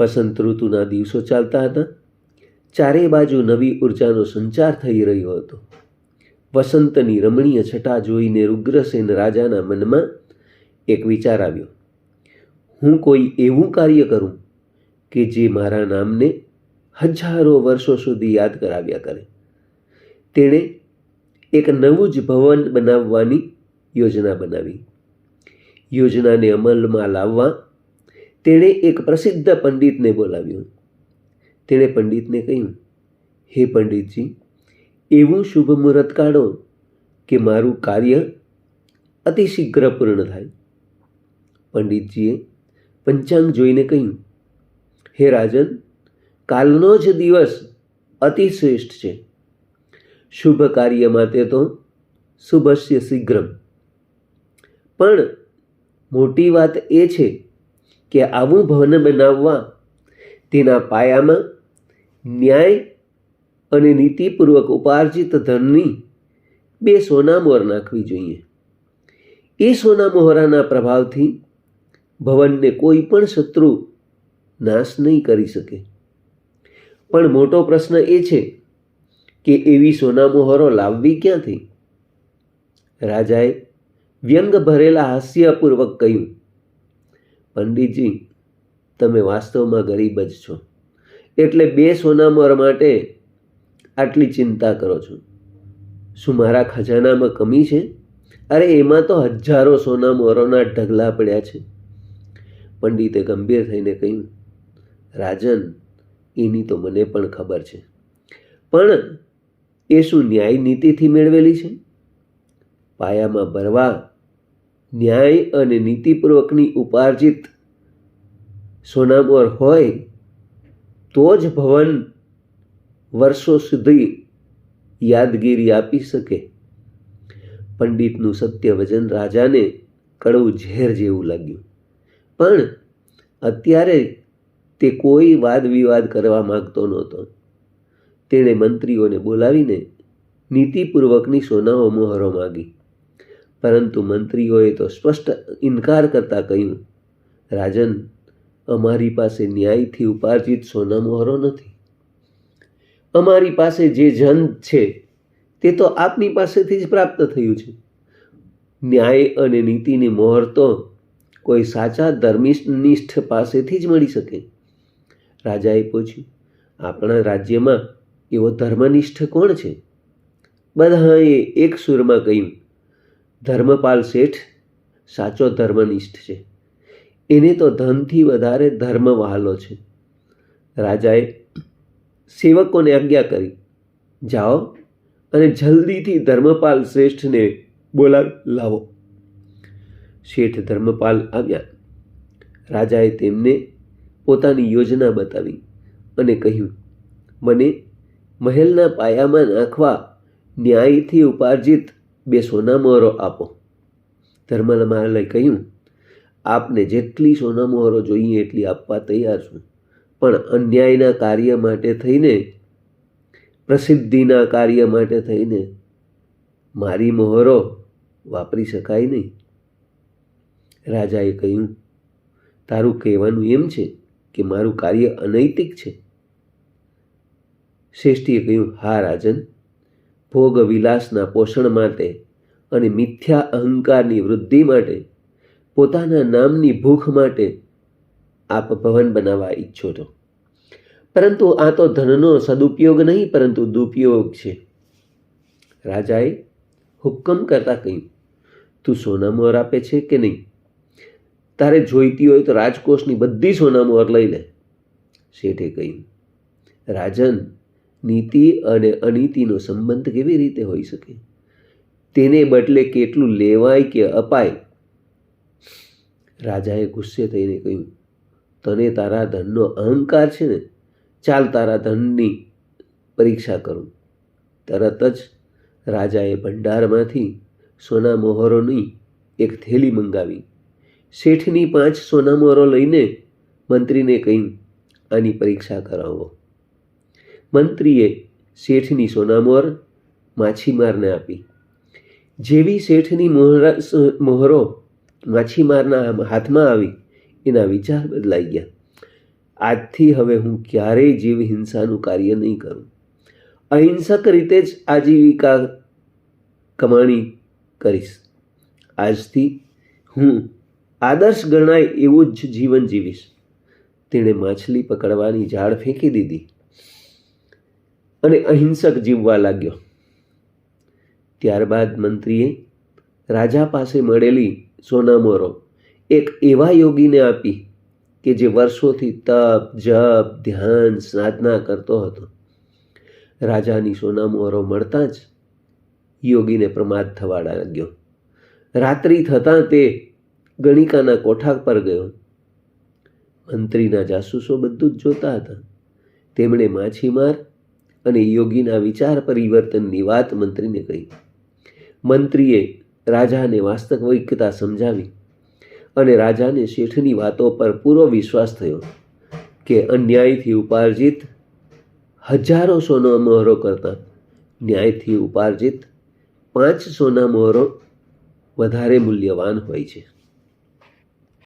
વસંત ઋતુના દિવસો ચાલતા હતા. ચારે બાજુ નવી ઉર્જાનો સંચાર થઈ રહ્યો હતો. વસંતની રમણીય છટા જોઈને રુદ્રસેન રાજાના મનમાં એક વિચાર આવ્યો. હું કોઈ એવું કાર્ય કરું કે જે મારા નામને હજારો વર્ષો સુધી યાદ કરાવ્યા કરે. તેણે એક નવું જ ભવન બનાવવાની યોજના બનાવી. યોજનાને અમલમાં લાવવા તેણે એક પ્રસિદ્ધ પંડિતને બોલાવ્યો. તેણે પંડિતને કહ્યું, હે પંડિતજી, એવું શુભ મુહૂર્ત કાઢો કે મારું કાર્ય અતિશીઘ્ર પૂર્ણ થાય. પંડિતજીએ પંચાંગ જોઈને કહ્યું, હે રાજન, કાલનો જ દિવસ અતિ શ્રેષ્ઠ છે. શુભ કાર્ય માટે તો શુભસ્ય શીઘ્રમ. પણ મોટી વાત એ છે કે આવું ભવન બનાવવા તેના પાયામાં ન્યાય અને નીતિપૂર્વક ઉપાર્જિત ધનની બે સોના મોહર નાખવી જોઈએ. એ સોના મોહરાના પ્રભાવથી ભવનને કોઈ પણ શત્રુ નાશ નહીં કરી શકે. પણ મોટો પ્રશ્ન એ છે કે એવી સોના મોહરો લાવવી ક્યાંથી? રાજાએ વ્યંગ ભરેલા હાસ્યપૂર્વક કહ્યું પંડિતજી, તમે વાસ્તવમાં ગરીબ જ છો. એટલે બે સોનામર માટે આટલી ચિંતા કરો છો. શું મારા ખજાનામાં કમી છે? અરે, એમાં તો હજારો સોનામોરોના ઢગલા પડ્યા છે. પંડિતે ગંભીર થઈને કહ્યું, રાજન, એની તો મને પણ ખબર છે. પણ એ શું ન્યાય નીતિથી મેળવેલી છે? પાયામાં ભરવા ન્યાય અને નીતિપૂર્વકની ઉપાર્જિત સોનામોર હોય, તો જ ભવન વર્ષો સુધી યાદગીરી આપી શકે. પંડિતનું સત્ય વજન રાજાને કડવું ઝેર જેવું લાગ્યું. પણ અત્યારે તે કોઈ વાદ વિવાદ કરવા માગતો નહોતો. તેણે મંત્રીઓને બોલાવીને નીતિપૂર્વકની સોનાઓ મોહરો માગી. પરંતુ મંત્રીઓએ તો સ્પષ્ટ ઇનકાર કરતા કહ્યું, રાજન, અમારી પાસે ન્યાયથી ઉપાર્જિત સોના મોહરો નથી. અમારી પાસે જે જન છે, તે તો આપની પાસેથી જ પ્રાપ્ત થયું છે. ન્યાય અને નીતિની મોહર તો કોઈ સાચા ધર્મિનિષ્ઠ પાસેથી જ મળી શકે. રાજાએ પૂછ્યું, આપણા રાજ્યમાં એવો ધર્મનિષ્ઠ કોણ છે? બધાએ એક સુરમાં કહ્યું ધર્મપાલ શેઠ સાચો ધર્મનિષ્ઠ છે. એને તો ધનથી વધારે ધર્મ વહાલો છે. રાજાએ સેવકોને આજ્ઞા કરી, જાઓ અને જલ્દીથી ધર્મપાલ શ્રેષ્ઠને બોલાવી લાવો. શેઠ ધર્મપાલ આવ્યા. રાજાએ તેમને પોતાની યોજના બતાવી અને કહ્યું, મને મહેલના પાયામાં નાખવા ન્યાયથી ઉપાર્જિત બે સોનામહોરો આપો. ધર્મમાલે કહ્યું, આપને જેટલી સોનામોહરો જોઈએ એટલી આપવા તૈયાર છું. પણ અન્યાયના કાર્ય માટે થઈને, પ્રસિદ્ધિના કાર્ય માટે થઈને મારી મોહરો વાપરી શકાય નહીં. રાજાએ કહ્યું, તારું કહેવાનું એમ છે કે મારું કાર્ય અનૈતિક છે. શ્રેષ્ઠીએ કહ્યું, હા, રાજન ભોગ વિલાસના પોષણ માટે અને મિથ્યા અહંકારની વૃદ્ધિ માટે પોતાના નામની ભૂખ માટે આપ ભવન બનાવવા ઈચ્છો છો. પરંતુ આ તો ધનનો સદુપયોગ નહીં, પરંતુ દુપયોગ છે. રાજાએ હુક્કમ કરતા કહ્યું, તું સોનામોર આપે છે કે નહીં? તારે જોઈતી હોય તો રાજકોષની બધી સોનામોર લઈ લે. શેઠે કહ્યું, રાજન નીતિ અને અનીતિનો સંબંધ કેવી રીતે હોઈ શકે? તેને બદલે કેટલું લેવાય કે અપાય? રાજાએ ગુસ્સે થઈને કહ્યું, તને તારા ધનનો અહંકાર છે ને, ચાલ તારા ધનની પરીક્ષા કરું. તરત જ રાજાએ ભંડારમાંથી સોના મોહરોની એક થેલી મંગાવી. શેઠની પાંચ સોના મોહરો લઈને મંત્રીને કહ્યું, આની પરીક્ષા કરાવો. મંત્રીએ શેઠની સોનામોહર માછીમારને આપી. જેવી શેઠની મોહરા મોહરો માછીમારના હાથમાં આવી, એના વિચાર બદલાઈ ગયા. આજથી હવે હું ક્યારેય જીવ હિંસાનું કાર્ય નહીં કરું. અહિંસક રીતે જ આજીવિકા કમાણી કરીશ. આજથી હું આદર્શ ગણાય એવું જ જીવન જીવીશ. તેણે માછલી પકડવાની ઝાડ ફેંકી દીધી. અને અહિંસક જીવવા લાગ્યો. ત્યારબાદ મંત્રીએ રાજા પાસે મળેલી સોનામોરો એક એવા યોગીને આપી કે જે વર્ષોથી તપ, જપ, ધ્યાન, સાધના કરતો હતો. રાજાની સોનામોરો મળતાં જ યોગીને પ્રમાદ થવા લાગ્યો. રાત્રિ થતાં તે ગણિકાના કોઠા પર ગયો. મંત્રીના જાસૂસો બધું જ જોતા હતા. તેમણે માછીમાર અને યોગીના વિચાર પરિવર્તનની વાત મંત્રીને કહી. મંત્રીએ રાજાને વાસ્તવિકતા સમજાવી અને રાજાને શેઠની વાતો પર પૂરો વિશ્વાસ થયો કે અન્યાયથી ઉપાર્જિત હજારો સોના મોહરો કરતાં ન્યાયથી ઉપાર્જિત પાંચ સોના મોહરો વધારે મૂલ્યવાન હોય છે.